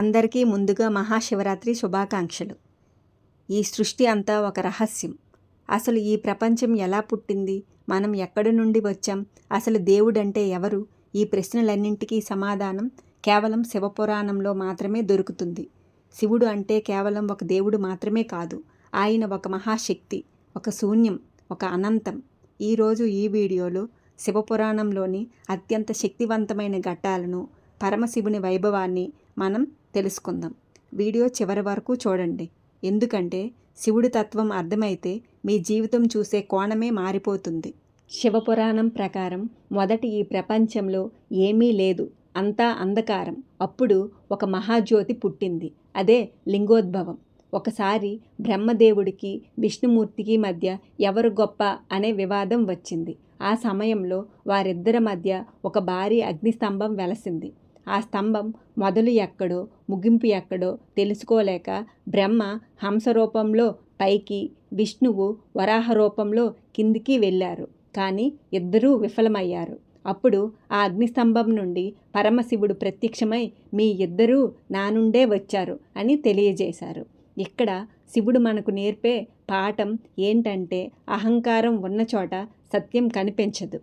అందరికీ ముందుగా మహాశివరాత్రి శుభాకాంక్షలు. ఈ సృష్టి అంతా ఒక రహస్యం. అసలు ఈ ప్రపంచం ఎలా పుట్టింది? మనం ఎక్కడి నుండి వచ్చాం? అసలు దేవుడంటే ఎవరు? ఈ ప్రశ్నలన్నింటికీ సమాధానం కేవలం శివపురాణంలో మాత్రమే దొరుకుతుంది. శివుడు అంటే కేవలం ఒక దేవుడు మాత్రమే కాదు ఆయన ఒక మహాశక్తి ఒక శూన్యం ఒక అనంతం. ఈరోజు ఈ వీడియోలో శివపురాణంలోని అత్యంత శక్తివంతమైన ఘట్టాలను పరమశివుని వైభవాన్ని మనం తెలుసుకుందాం. వీడియో చివరి వరకు చూడండి. ఎందుకంటే శివుడి తత్వం అర్థమైతే మీ జీవితం చూసే కోణమే మారిపోతుంది. శివపురాణం ప్రకారం మొదటి ఈ ప్రపంచంలో ఏమీ లేదు. అంతా అంధకారం. అప్పుడు ఒక మహాజ్యోతి పుట్టింది. అదే లింగోద్భవం. ఒకసారి బ్రహ్మదేవుడికి విష్ణుమూర్తికి మధ్య ఎవరు గొప్ప అనే వివాదం వచ్చింది. ఆ సమయంలో వారిద్దరి మధ్య ఒక భారీ అగ్నిస్తంభం వెలసింది. ఆ స్తంభం మొదలు ఎక్కడో ముగింపు ఎక్కడో తెలుసుకోలేక బ్రహ్మ హంస రూపంలో పైకి విష్ణువు వరాహ రూపంలో కిందికి వెళ్ళారు. కానీ ఇద్దరూ విఫలమయ్యారు. అప్పుడు ఆ అగ్నిస్తంభం నుండి పరమశివుడు ప్రత్యక్షమై మీ ఇద్దరూ నా నుండే వచ్చారు అని తెలియజేశారు. ఇక్కడ శివుడు మనకు నేర్పే పాఠం ఏంటంటే అహంకారం ఉన్న చోట సత్యం కనిపించదు.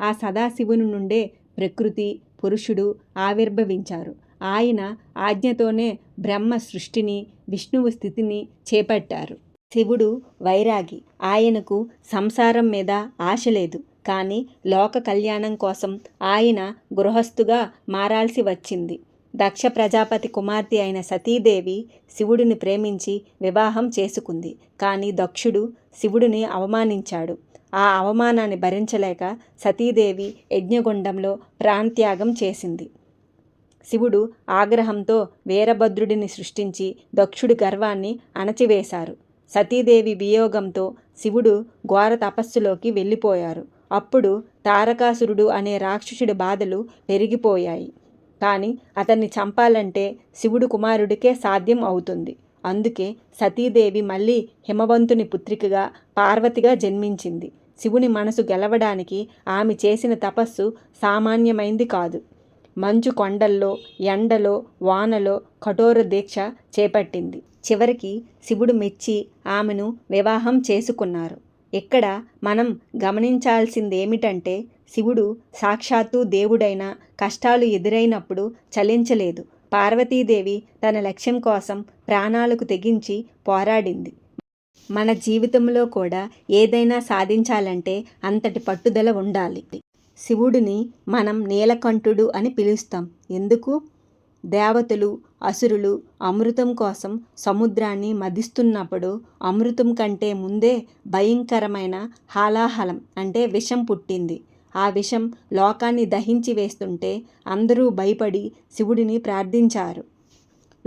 ఆ సదాశివుని నుండే ప్రకృతి పురుషుడు ఆవిర్భవించారు. ఆయన ఆజ్ఞతోనే బ్రహ్మ సృష్టిని విష్ణువు స్థితిని చేపట్టారు. శివుడు వైరాగి. ఆయనకు సంసారం మీద ఆశ లేదు. కానీ లోక కళ్యాణం కోసం ఆయన గృహస్థుగా మారాల్సి వచ్చింది. దక్ష ప్రజాపతి కుమార్తె అయిన సతీదేవి శివుడిని ప్రేమించి వివాహం చేసుకుంది. కానీ దక్షుడు శివుడిని అవమానించాడు. ఆ అవమానాన్ని భరించలేక సతీదేవి యజ్ఞగుండంలో ప్రాణత్యాగం చేసింది. శివుడు ఆగ్రహంతో వీరభద్రుడిని సృష్టించి దక్షుడి గర్వాన్ని అణచివేశారు. సతీదేవి వియోగంతో శివుడు ఘోర తపస్సులోకి వెళ్ళిపోయారు. అప్పుడు తారకాసురుడు అనే రాక్షసుడి బాధలు పెరిగిపోయాయి. కానీ అతన్ని చంపాలంటే శివుడు కుమారుడికే సాధ్యం అవుతుంది. అందుకే సతీదేవి మళ్ళీ హిమవంతుని పుత్రికగా పార్వతిగా జన్మించింది. శివుని మనసు గెలవడానికి ఆమె చేసిన తపస్సు సామాన్యమైంది కాదు. మంచు కొండల్లో ఎండలో వానలో కఠోర దీక్ష చేపట్టింది. చివరికి శివుడు మెచ్చి ఆమెను వివాహం చేసుకున్నారు. ఇక్కడ మనం గమనించాల్సిందేమిటంటే శివుడు సాక్షాత్తు దేవుడైన కష్టాలు ఎదురైనప్పుడు చలించలేదు. పార్వతీదేవి తన లక్ష్యం కోసం ప్రాణాలకు తెగించి పోరాడింది. మన జీవితంలో కూడా ఏదైనా సాధించాలంటే అంతటి పట్టుదల ఉండాలి. శివుడిని మనం నీలకంఠుడు అని పిలుస్తాం. ఎందుకు? దేవతలు అసురులు అమృతం కోసం సముద్రాన్ని మదిస్తున్నప్పుడు అమృతం కంటే ముందే భయంకరమైన హాలాహలం అంటే విషం పుట్టింది. ఆ విషం లోకాన్ని దహించి వేస్తుంటే అందరూ భయపడి శివుడిని ప్రార్థించారు.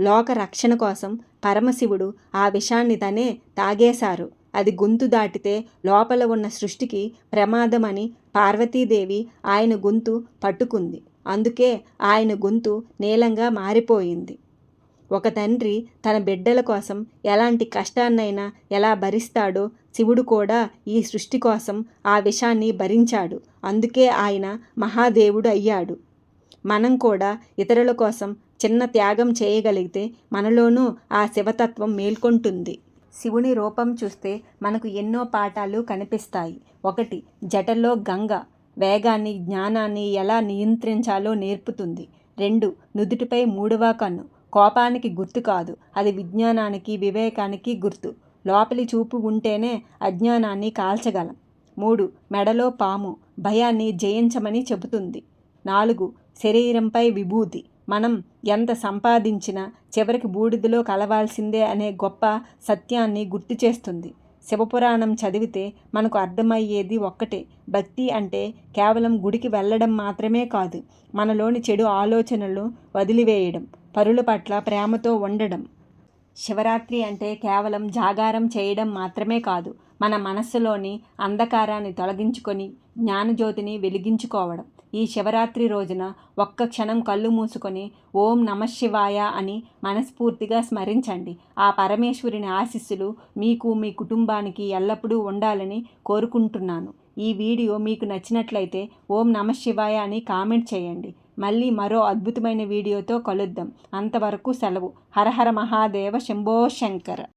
లోక రక్షణ కోసం పరమశివుడు ఆ విషాన్ని తనే తాగేశారు. అది గొంతు దాటితే లోపల ఉన్న సృష్టికి ప్రమాదమని పార్వతీదేవి ఆయన గొంతు పట్టుకుంది. అందుకే ఆయన గొంతు నీలంగా మారిపోయింది. ఒక తండ్రి తన బిడ్డల కోసం ఎలాంటి కష్టాన్నైనా ఎలా భరిస్తాడో శివుడు కూడా ఈ సృష్టి కోసం ఆ విషాన్ని భరించాడు. అందుకే ఆయన మహాదేవుడు అయ్యాడు. మనం కూడా ఇతరుల కోసం చిన్న త్యాగం చేయగలిగితే మనలోనూ ఆ శివతత్వం మేల్కొంటుంది. శివుని రూపం చూస్తే మనకు ఎన్నో పాఠాలు కనిపిస్తాయి. ఒకటి జటలో గంగ వేగాన్ని జ్ఞానాన్ని ఎలా నియంత్రించాలో నేర్పుతుంది. రెండు నుదుటిపై మూడవ కన్ను కోపానికి గుర్తు కాదు అది విజ్ఞానానికి వివేకానికి గుర్తు. లోపలి చూపు ఉంటేనే అజ్ఞానాన్ని కాల్చగలం. మూడు మెడలో పాము భయాన్ని జయించమని చెబుతుంది. నాలుగు శరీరంపై విభూతి. మనం ఎంత సంపాదించినా చివరికి బూడిదలో కలవాల్సిందే అనే గొప్ప సత్యాన్ని గుర్తు చేస్తుంది. శివపురాణం చదివితే మనకు అర్థమయ్యేది ఒక్కటే. భక్తి అంటే కేవలం గుడికి వెళ్ళడం మాత్రమే కాదు మనలోని చెడు ఆలోచనలు వదిలివేయడం పరుల పట్ల ప్రేమతో ఉండడం. శివరాత్రి అంటే కేవలం జాగారం చేయడం మాత్రమే కాదు మన మనస్సులోని అంధకారాన్ని తొలగించుకొని జ్ఞానజ్యోతిని వెలిగించుకోవడం. ఈ శివరాత్రి రోజున ఒక్క క్షణం కళ్ళు మూసుకొని ఓం నమశివాయ అని మనస్ఫూర్తిగా స్మరించండి. ఆ పరమేశ్వరుని ఆశీస్సులు మీకు మీ కుటుంబానికి ఎల్లప్పుడూ ఉండాలని కోరుకుంటున్నాను. ఈ వీడియో మీకు నచ్చినట్లయితే ఓం నమశివాయ అని కామెంట్ చేయండి. మళ్ళీ మరో అద్భుతమైన వీడియోతో కలుద్దాం. అంతవరకు సెలవు. హరహర మహాదేవ శంభో శంకర.